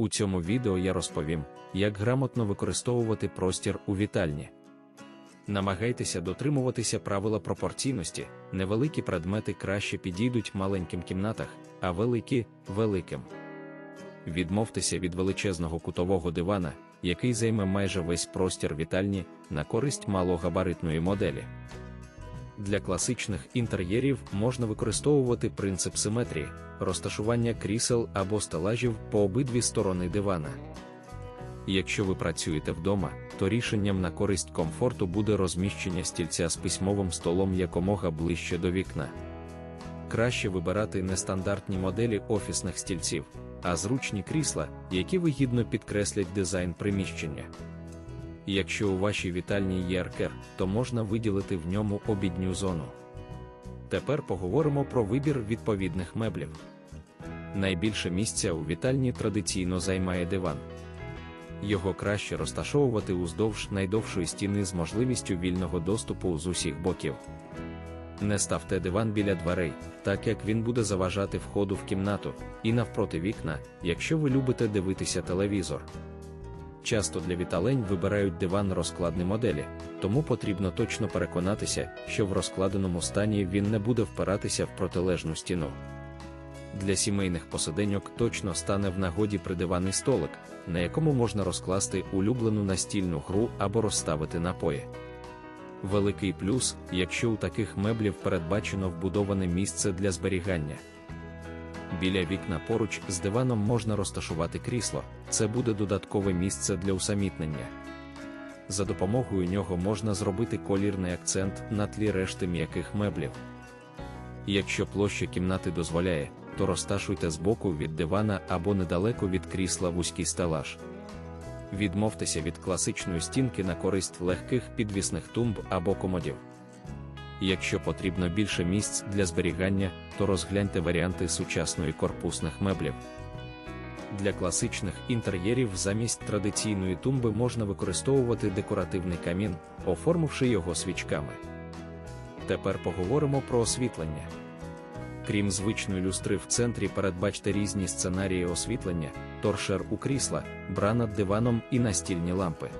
У цьому відео я розповім, як грамотно використовувати простір у вітальні. Намагайтеся дотримуватися правила пропорційності, невеликі предмети краще підійдуть маленьким кімнатах, а великі великим. Відмовтеся від величезного кутового дивана, який займе майже весь простір вітальні на користь малогабаритної моделі. Для класичних інтер'єрів можна використовувати принцип симетрії, розташування крісел або стелажів по обидві сторони дивана. Якщо ви працюєте вдома, то рішенням на користь комфорту буде розміщення стільця з письмовим столом якомога ближче до вікна. Краще вибирати не стандартні моделі офісних стільців, а зручні крісла, які вигідно підкреслять дизайн приміщення. Якщо у вашій вітальні є аркер, то можна виділити в ньому обідню зону. Тепер поговоримо про вибір відповідних меблів. Найбільше місця у вітальні традиційно займає диван. Його краще розташовувати уздовж найдовшої стіни з можливістю вільного доступу з усіх боків. Не ставте диван біля дверей, так як він буде заважати входу в кімнату, і навпроти вікна, якщо ви любите дивитися телевізор. Часто для віталень вибирають диван розкладні моделі, тому потрібно точно переконатися, що в розкладеному стані він не буде впиратися в протилежну стіну. Для сімейних посиденьок точно стане в нагоді придиваний столик, на якому можна розкласти улюблену настільну гру або розставити напої. Великий плюс, якщо у таких меблів передбачено вбудоване місце для зберігання. Біля вікна поруч з диваном можна розташувати крісло, це буде додаткове місце для усамітнення. За допомогою нього можна зробити колірний акцент на тлі решти м'яких меблів. Якщо площа кімнати дозволяє, то розташуйте збоку від дивана або недалеко від крісла вузький стелаж. Відмовтеся від класичної стінки на користь легких підвісних тумб або комодів. Якщо потрібно більше місць для зберігання, то розгляньте варіанти сучасної корпусних меблів. Для класичних інтер'єрів замість традиційної тумби можна використовувати декоративний камін, оформивши його свічками. Тепер поговоримо про освітлення. Крім звичної люстри в центрі, передбачте різні сценарії освітлення, торшер у крісла, бра над диваном і настільні лампи.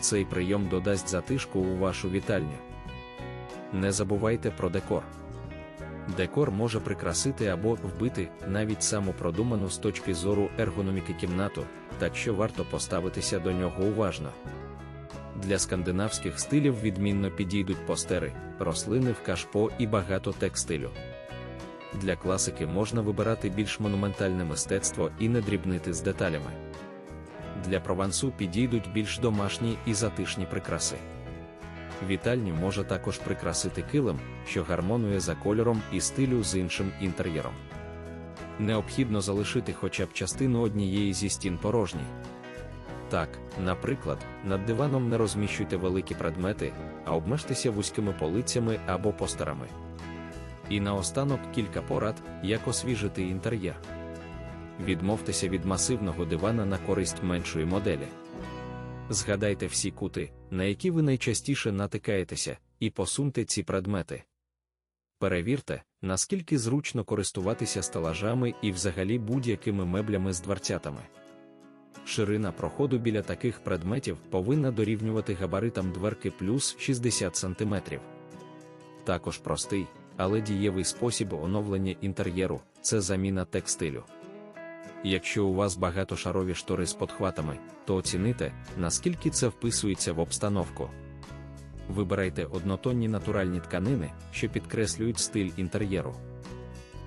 Цей прийом додасть затишку у вашу вітальню. Не забувайте про декор. Декор може прикрасити або вбити навіть саму продуману з точки зору ергономіки кімнату, так що варто поставитися до нього уважно. Для скандинавських стилів відмінно підійдуть постери, рослини в кашпо і багато текстилю. Для класики можна вибирати більш монументальне мистецтво і не дрібнити з деталями. Для провансу підійдуть більш домашні і затишні прикраси. Вітальню може також прикрасити килим, що гармонує за кольором і стилю з іншим інтер'єром. Необхідно залишити хоча б частину однієї зі стін порожній. Так, наприклад, над диваном не розміщуйте великі предмети, а обмежтеся вузькими полицями або постерами. І наостанок кілька порад, як освіжити інтер'єр. Відмовтеся від масивного дивана на користь меншої моделі. Згадайте всі кути, на які ви найчастіше натикаєтеся, і посуньте ці предмети. Перевірте, наскільки зручно користуватися стелажами і взагалі будь-якими меблями з дверцятами. Ширина проходу біля таких предметів повинна дорівнювати габаритам дверки плюс 60 см. Також простий, але дієвий спосіб оновлення інтер'єру це заміна текстилю. Якщо у вас багатошарові штори з подхватами, то оціните, наскільки це вписується в обстановку. Вибирайте однотонні натуральні тканини, що підкреслюють стиль інтер'єру.